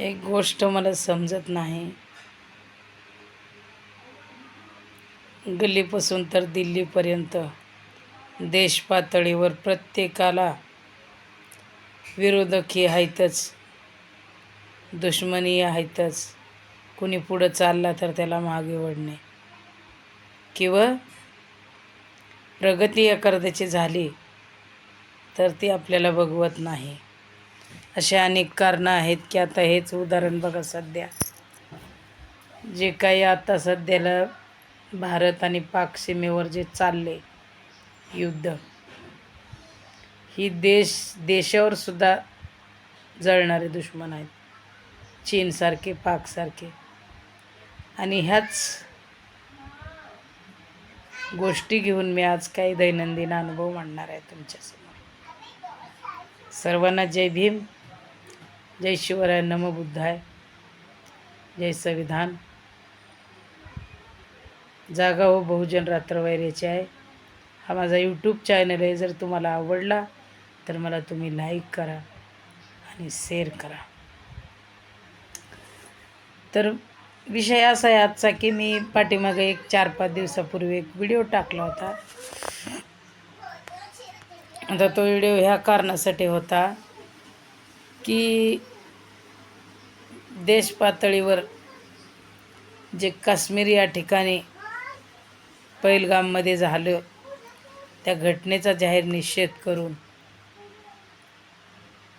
एक गोष्ट मला समजत नाही. गल्लीपासून तर दिल्लीपर्यंत देशपातळीवर प्रत्येकाला विरोधकी आहेतच दुश्मनी आहेतच. कुणी पुढं चालला तर त्याला मागे वडणे किंवा प्रगती एखाद्याची झाली तर ती आपल्याला बघवत नाही. असे अनेक कारणं आहेत की आता हेच उदाहरण बघा सध्या. जे काही आता सध्याला भारत आणि पाक सीमेवर जे चालले युद्ध ही देश देशावर सुद्धा जळणारे दुश्मन आहेत. चीनसारखे पाकसारखे. आणि ह्याच गोष्टी घेऊन मी आज काही दैनंदिन अनुभव मांडणार आहे तुमच्यासमोर. सर्वांना जय भीम. जय शिवराय नम बुद्धाय. जय संविधान. जागा हो बहुजन रात्रवैरेचे आहे. हा माझा यूट्यूब चॅनल आहे. जर तुम्हाला आवडला तर मला तुम्ही लाईक करा आणि शेअर करा. तर विषय असा आहे आजचा की मी पाठीमागे एक चार पाच दिवसापूर्वी एक व्हिडिओ टाकला होता. आता तो व्हिडिओ ह्या कारणासाठी होता. की देश पातळीवर जे काश्मीर या ठिकाणी पैलगाममध्ये झालं त्या घटनेचा जाहीर निषेध करून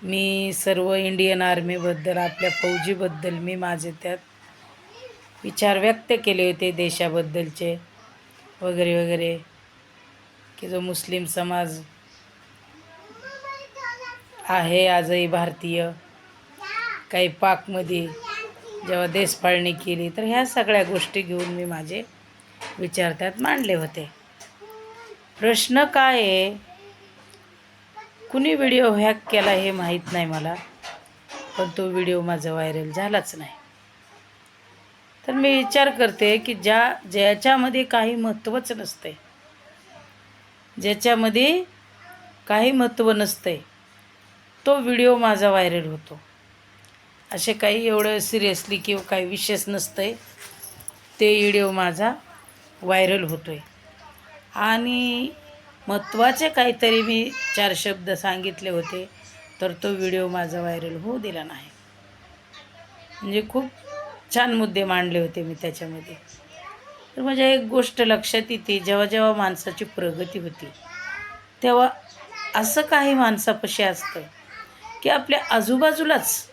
मी सर्व इंडियन आर्मीबद्दल आपल्या फौजीबद्दल मी माझे त्यात विचार व्यक्त केले होते देशाबद्दलचे वगैरे वगैरे की जो मुस्लिम समाज आहे आजही भारतीय. काही पाकमध्ये जेव्हा देशपाळणी केली तर ह्या सगळ्या गोष्टी घेऊन मी माझे विचार त्यात मांडले होते. प्रश्न काय आहे? कुणी व्हिडिओ हॅक केला हे माहीत नाही मला पण तो व्हिडिओ माझा व्हायरल झालाच नाही. तर मी विचार करते की ज्या ज्याच्यामध्ये काही महत्त्वच नसते ज्याच्यामध्ये काही महत्त्व नसते तो व्हिडिओ माझा व्हायरल होतो. असे काही एवढं सिरियसली किंवा काही विशेष नसतं आहे ते व्हिडिओ माझा व्हायरल होतो आहे आणि महत्त्वाचे काहीतरी मी चार शब्द सांगितले होते तर तो व्हिडिओ माझा व्हायरल होऊ दिला नाही. म्हणजे खूप छान मुद्दे मांडले होते मी त्याच्यामध्ये. तर माझ्या एक गोष्ट लक्षात येते जेव्हा जेव्हा माणसाची प्रगती होती तेव्हा असं काही माणसापाशी असतं की आपल्या आजूबाजूलाच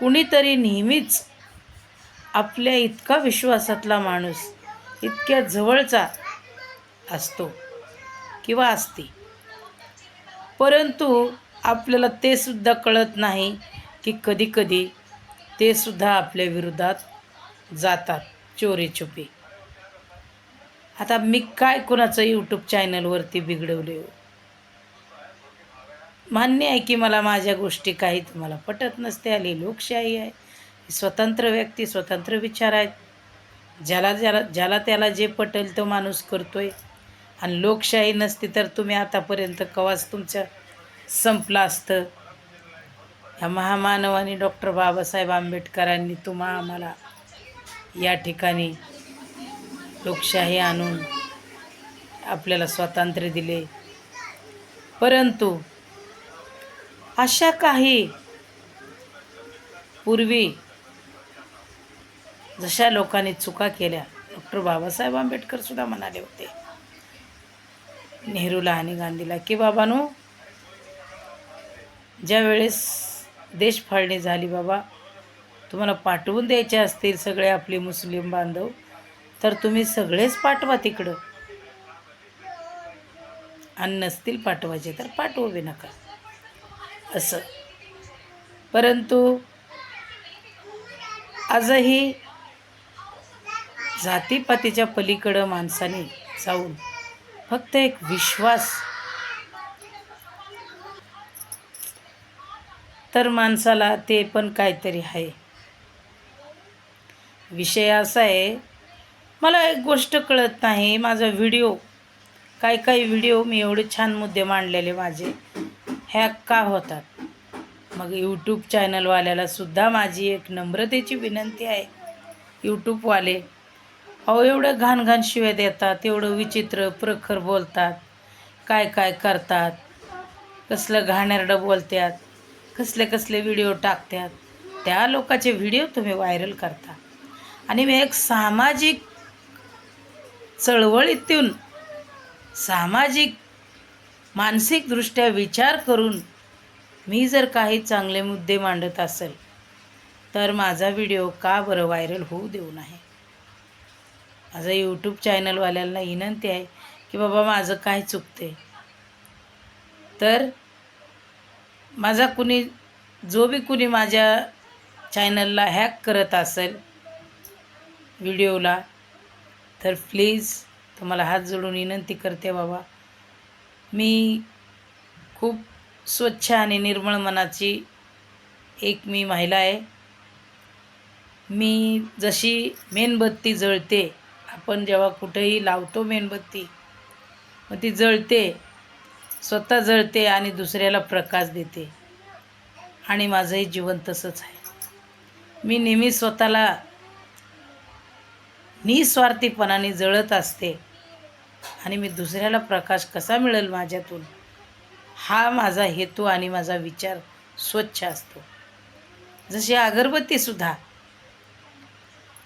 कुणीतरी नेहमीच आपल्या इतका विश्वासातला माणूस इतक्या जवळचा असतो किंवा असते. परंतु आपल्याला ते सुद्धा कळत नाही की कधीकधी ते सुद्धा आपल्या विरोधात जातात चोरी छुपी आता मी काय कोणाचं यूट्यूब चॅनलवरती बिघडवले हो? मान्य आहे की मला माझ्या गोष्टी काही तुम्हाला पटत नसते आली लोकशाही आहे. स्वतंत्र व्यक्ती स्वतंत्र विचार आहेत. ज्याला ज्याला ज्याला त्याला जे पटेल तो माणूस करतो आहे आणि लोकशाही नसती तर तुम्ही आतापर्यंत कवाच तुमचं संपलं असतं. ह्या महामानवाने डॉक्टर बाबासाहेब आंबेडकरांनी तुम्हा आम्हाला या ठिकाणी लोकशाही आणून आपल्याला स्वातंत्र्य दिले. परंतु अशा काही पूर्वी जशा लोकांनी चुका केल्या डॉक्टर बाबासाहेब आंबेडकर सुद्धा म्हणाले होते. नेहरूला आणि गांधीला की बाबानो ज्या वेळेस देश फाळणी झाली बाबा तुम्हाला पाठवून द्यायचे असतील सगळे आपले मुस्लिम बांधव तर तुम्ही सगळेच पाठवा तिकडं. आणि नसतील पाठवायचे तर पाठवू बी नका. असं. परंतु आजही जातीपातीच्या पलीकडं माणसाने जाऊन फक्त एक विश्वास तर माणसाला ते पण काहीतरी आहे. विषय असा आहे मला एक गोष्ट कळत नाही माझा व्हिडिओ काही काही व्हिडिओ मी एवढे छान मुद्दे मांडलेले माझे. हॅक का होतात. मग यूट्यूब चॅनलवाल्याला सुद्धा माझी एक नम्रतेची विनंती आहे. यूट्यूबवाले अहो एवढं घाण घाण शिव्या देतात एवढं विचित्र प्रखर बोलतात. काय काय करतात? कसलं घाणेरडं बोलतात कसले कसले व्हिडिओ टाकतात त्या लोकाचे व्हिडिओ तुम्ही व्हायरल करता. आणि मी एक सामाजिक चळवळीतून सामाजिक मानसिकदृष्ट्या विचार करून मी जर काही चांगले मुद्दे मांडत असेल तर माझा व्हिडिओ का बरं व्हायरल होऊ देऊ नये? माझं यूट्यूब चॅनलवाल्यांना विनंती आहे की बाबा माझं काय चुकते तर माझा कुणी जो बी कुणी माझ्या चॅनलला हॅक करत असेल व्हिडिओला तर प्लीज तुम्हाला हात जोडून विनंती करते बाबा. मी खूप स्वच्छ आणि निर्मळ मनाची एक मी महिला आहे. मी जशी मेणबत्ती जळते आपण जेव्हा कुठेही लावतो मेणबत्ती मग ती जळते स्वतः जळते आणि दुसऱ्याला प्रकाश देते. आणि माझंही जीवन तसंच आहे. मी नेहमी स्वतःला निस्वार्थीपणाने जळत असते. आणि मी दुसऱ्याला प्रकाश कसा मिळेल माझ्यातून? हा माझा हेतू आणि माझा विचार स्वच्छ असतो. जशी अगरबत्तीसुद्धा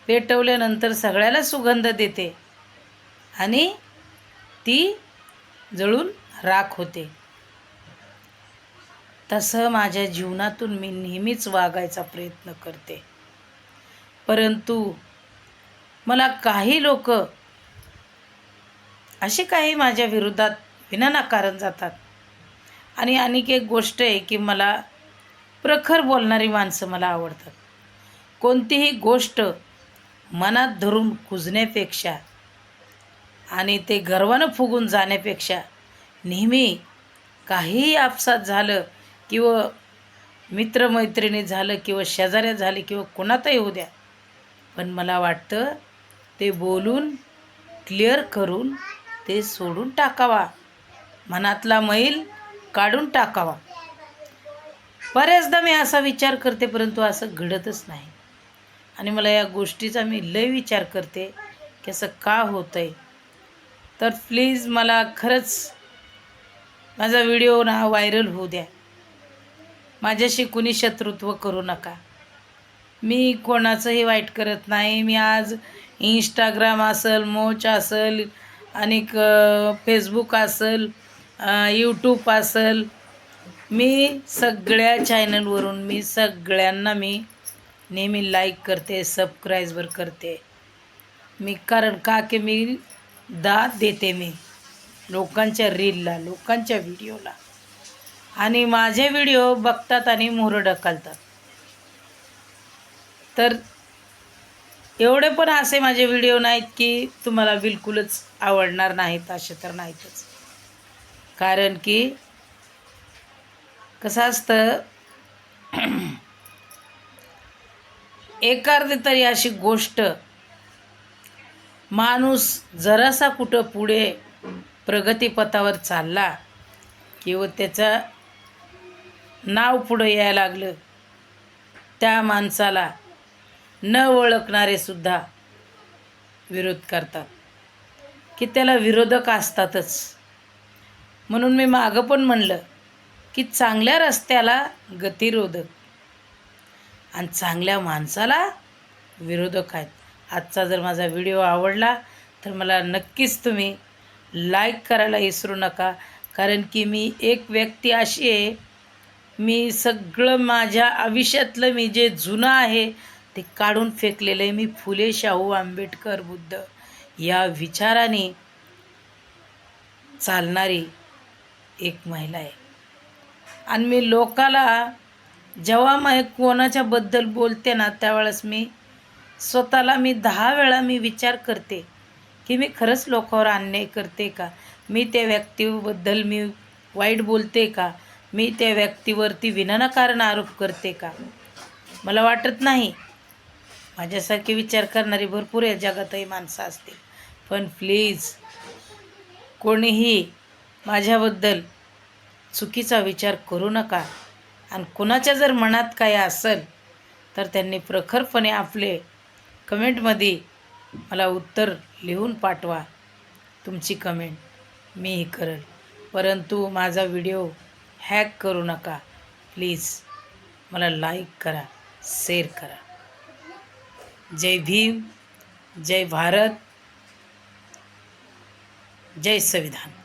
पेटवल्यानंतर सगळ्याला सुगंध देते आणि ती जळून राख होते. तसं माझ्या जीवनातून मी नेहमीच वागायचा प्रयत्न करते. परंतु मला काही लोक असे काही माझ्या विरोधात विनाकारण जातात. आणि आणखी एक गोष्ट आहे की मला प्रखर बोलणारी माणसं मला आवडतात. कोणतीही गोष्ट मनात धरून कुजण्यापेक्षा आणि ते गर्वानं फुगून जाण्यापेक्षा नेहमी काहीही आपसात झालं किंवा मित्रमैत्रिणी झालं किंवा शेजाऱ्या झाले किंवा कोणातही होऊ द्या पण मला वाटतं ते बोलून क्लिअर करून ते सोडून टाकावा. मनातला मैल काढून टाकावा. बऱ्याचदा मी असा विचार करते परंतु असं घडतच नाही. आणि मला या गोष्टीचा मी लय विचार करते की असं का होतं आहे तर प्लीज मला खरंच माझा व्हिडिओ ना व्हायरल होऊ द्या. माझ्याशी कुणी शत्रुत्व करू नका. मी कोणाचंही वाईट करत नाही. मी आज इंस्टाग्राम असेल मोच असेल आणि फेसबुक असेल यूट्यूब असेल मी सगळ्या चॅनलवरून मी सगळ्यांना मी नेहमी लाईक करते सबस्क्राईबर करते. मी कारण का की मी दाद देते मी लोकांच्या रीलला लोकांच्या व्हिडिओला आणि माझे व्हिडिओ बघतात आणि मोहरं ढकलतात तर एवढे पण असे माझे व्हिडिओ नाहीत की तुम्हाला बिलकुलच आवडणार नाहीत असे तर नाहीतच. कारण की कसं असतं एखादी तरी अशी गोष्ट माणूस जरासा कुठं पुढे प्रगतीपथावर चालला किंवा त्याचं नाव पुढं यायला लागलं त्या माणसाला न ओळखणारे सुद्धा विरोध करतात. की त्याला विरोधक असतातच. म्हणून मी मागं पण म्हणलं की चांगल्या रस्त्याला गतिरोधक आणि चांगल्या माणसाला विरोधक आहेत. आजचा जर माझा व्हिडिओ आवडला तर मला नक्कीच तुम्ही लाईक करायला विसरू नका. कारण की मी एक व्यक्ती अशी आहे मी सगळं माझ्या आयुष्यातलं मी जे जुनं आहे ते काढून फेकलेलं आहे मी फुले शाहू आंबेडकर बुद्ध. या विचाराने चालणारी एक महिला आहे. आणि मी लोकाला जेव्हा मग कोणाच्याबद्दल बोलते ना त्यावेळेस मी स्वतःला मी दहा वेळा मी विचार करते की मी खरंच लोकांवर अन्याय करते का? मी त्या व्यक्तीबद्दल मी वाईट बोलते का? मी त्या व्यक्तीवरती विनाकारण आरोप करते का? मला वाटत नाही. माझ्यासारखे विचार करणारी भरपूर या जगातही माणसं असतील. पण प्लीज कोणीही माझ्याबद्दल चुकीचा विचार करू नका. आणि कुणाच्या जर मनात काय असेल तर त्यांनी प्रखरपणे आपले कमेंटमध्ये मला उत्तर लिहून पाठवा. तुमची कमेंट मीही करेल. परंतु माझा व्हिडिओ हॅक करू नका. प्लीज मला लाईक करा शेअर करा. जय भीम जय भारत जय संविधान।